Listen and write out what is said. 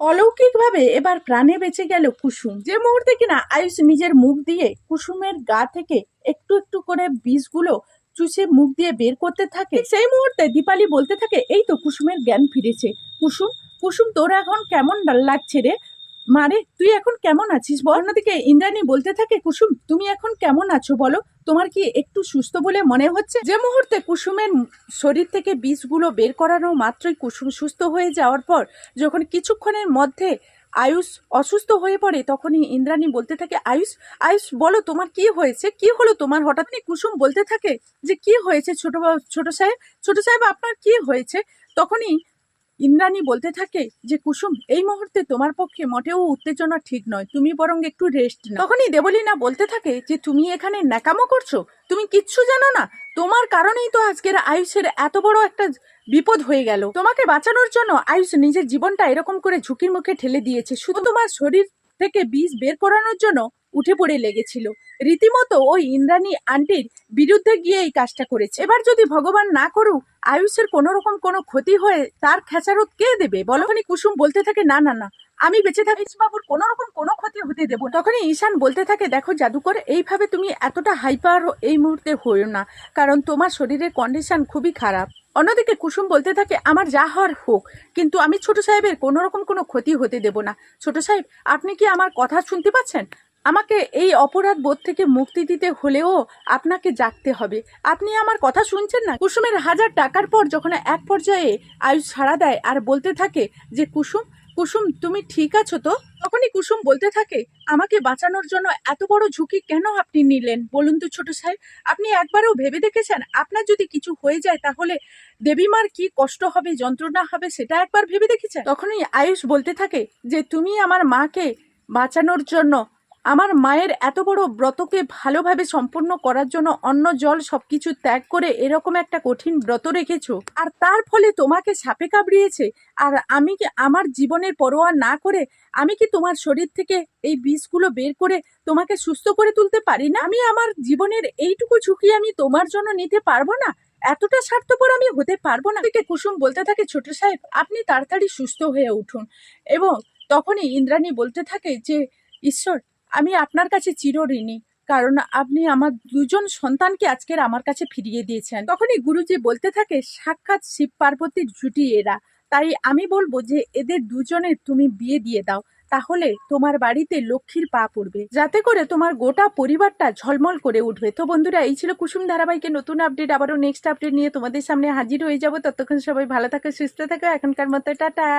অলৌকিকভাবে এবার প্রাণে বেঁচে গেল কুসুম। যে মুহূর্তে কিনা আয়ুষ নিজের মুখ দিয়ে কুসুমের গা থেকে একটু একটু করে বিষগুলো চুষে মুখ দিয়ে বের করতে থাকে, সেই মুহূর্তে দীপালি বলতে থাকে, এই তো কুসুমের জ্ঞান ফিরেছে। কুসুম কুসুম, তোর এখন কেমন লাগছে রে? মারে তুই এখন কেমন আছিস বল? অন্যদিকে ইন্দ্রাণী বলতে থাকে, কুসুম, তুমি এখন কেমন আছো বলো? তোমার কি একটু সুস্থ বলে মনে হচ্ছে? যে মুহূর্তে কুসুমের শরীর থেকে বিষগুলো বের করানো মাত্রই কুসুম সুস্থ হয়ে যাওয়ার পর, যখন কিছুক্ষণের মধ্যে আয়ুষ অসুস্থ হয়ে পড়ে, তখনই ইন্দ্রাণী বলতে থাকে, আয়ুষ আয়ুষ, বলো তোমার কি হয়েছে? কি হলো তোমার? হঠাৎ কুসুম বলতে থাকে যে, কি হয়েছে ছোট ছোট সাহেব? ছোট সাহেব, আপনার কি হয়েছে? তখনই ইন্দ্রাণী বলতে থাকে যে, কুসুম, এই মুহূর্তে তোমার পক্ষে মোটেও উত্তেজনা ঠিক নয়। তুমি বরং একটু রেস্ট নাও। তখনই দেবলীনা বলতে থাকে যে, তুমি এখানে ন্যাকামো করছ? তুমি কিচ্ছু জানো না? তোমার কারণেই তো আজকের আয়ুষের এত বড় একটা বিপদ হয়ে গেল। তোমাকে বাঁচানোর জন্য আয়ুষ নিজের জীবনটা এরকম করে ঝুঁকির মুখে ঠেলে দিয়েছে। শুধু তোমার শরীর থেকে বিষ বের করানোর জন্য উঠে পড়ে লেগেছিল। রীতিমতো ওই ইন্দ্রাণী আন্টির বিরুদ্ধে গিয়ে এই কাজটা করেছে। এবার যদি ভগবান না করুক, আয়ুষের কোনো রকম কোনো ক্ষতি হয়ে তার খেচারত কে দেবে? বলখানি কুসুম বলতে থাকে, না না না, আমি বেঁচে থাকি। বাবুর কোনো রকম কোনো ক্ষতি হতে দেবো তখনই ঈশান বলতে থাকে, দেখো জাদুকর, এইভাবে তুমি এতটা হাইপার এই মুহূর্তে হইও না, কারণ তোমার শরীরের কন্ডিশন খুবই খারাপ। অন্যদিকে কুসুম বলতে থাকে, আমার যা হওয়ার হোক, কিন্তু আমি ছোট সাহেবের কোনো রকম কোনো ক্ষতি হতে দেব না। ছোট সাহেব, আপনি কি আমার কথা শুনতে পাচ্ছেন? আমাকে এই অপরাধ বোধ থেকে মুক্তি দিতে হলেও আপনাকে জাগতে হবে। আপনি আমার কথা শুনছেন না? কুসুমের হাজার টাকার পর যখন এক পর্যায়ে আয়ুষ ছাড়া দেয় আর বলতে থাকে যে, কুসুম কুসুম, তুমি ঠিক আছো তো? তখনই কুসুম বলতে থাকে, আমাকে বাঁচানোর জন্য এত বড় ঝুঁকি কেন আপনি নিলেন? বলুন তো ছোট সাহেব, আপনি একবারও ভেবে দেখেছেন? আপনার যদি কিছু হয়ে যায় তাহলে দেবীমার কি কষ্ট হবে, যন্ত্রণা হবে, সেটা একবার ভেবে দেখেছেন? তখনই আয়ুষ বলতে থাকে যে, তুমি আমার মাকে বাঁচানোর জন্য আমার মায়ের এত বড় ব্রতকে ভালোভাবে সম্পূর্ণ করার জন্য অন্য জল সবকিছু ত্যাগ করে এরকম একটা কঠিন ব্রত রেখেছো। আর তার ফলে তোমাকে সাপে কামড়িয়েছে। আর আমি কি আমার জীবনের পরোয়া না করে আমি কি তোমার শরীর থেকে এই বিষগুলো বের করে তোমাকে সুস্থ করে তুলতে পারি না? আমি আমার জীবনের এইটুকু ঝুঁকি আমি তোমার জন্য নিতে পারব না? এতটা স্বার্থপর আমি হতে পারব না। থেকে কুসুম বলতে থাকে, ছোট সাহেব, আপনি তাড়াতাড়ি সুস্থ হয়ে উঠুন। এবং তখনই ইন্দ্রাণী বলতে থাকে যে, ঈশ্বর আমি আপনার কাছে চিরঋণী, কারণ আপনি আমার দুজন সন্তানকে আজকের আমার কাছে ফিরিয়ে দিয়েছেন। তখনই গুরুজি বলতে থাকে, সাক্ষাৎ শিব পার্বতীর জুটি এরা। তাই আমি বলব যে, এদের দুজনের তুমি বিয়ে দিয়ে দাও। তাহলে তোমার বাড়িতে লক্ষ্মীর পা পড়বে। যাতে করে তোমার গোটা পরিবারটা ঝলমল করে উঠবে। তো বন্ধুরা, এই ছিল কুসুম ধারাবাহিকের নতুন আপডেট। আবারও নেক্সট আপডেট নিয়ে তোমাদের সামনে হাজির হয়ে যাব। ততক্ষণ সবাই ভালো থাকো, সুস্থ থাকো। এখনকার মতো, টাটা!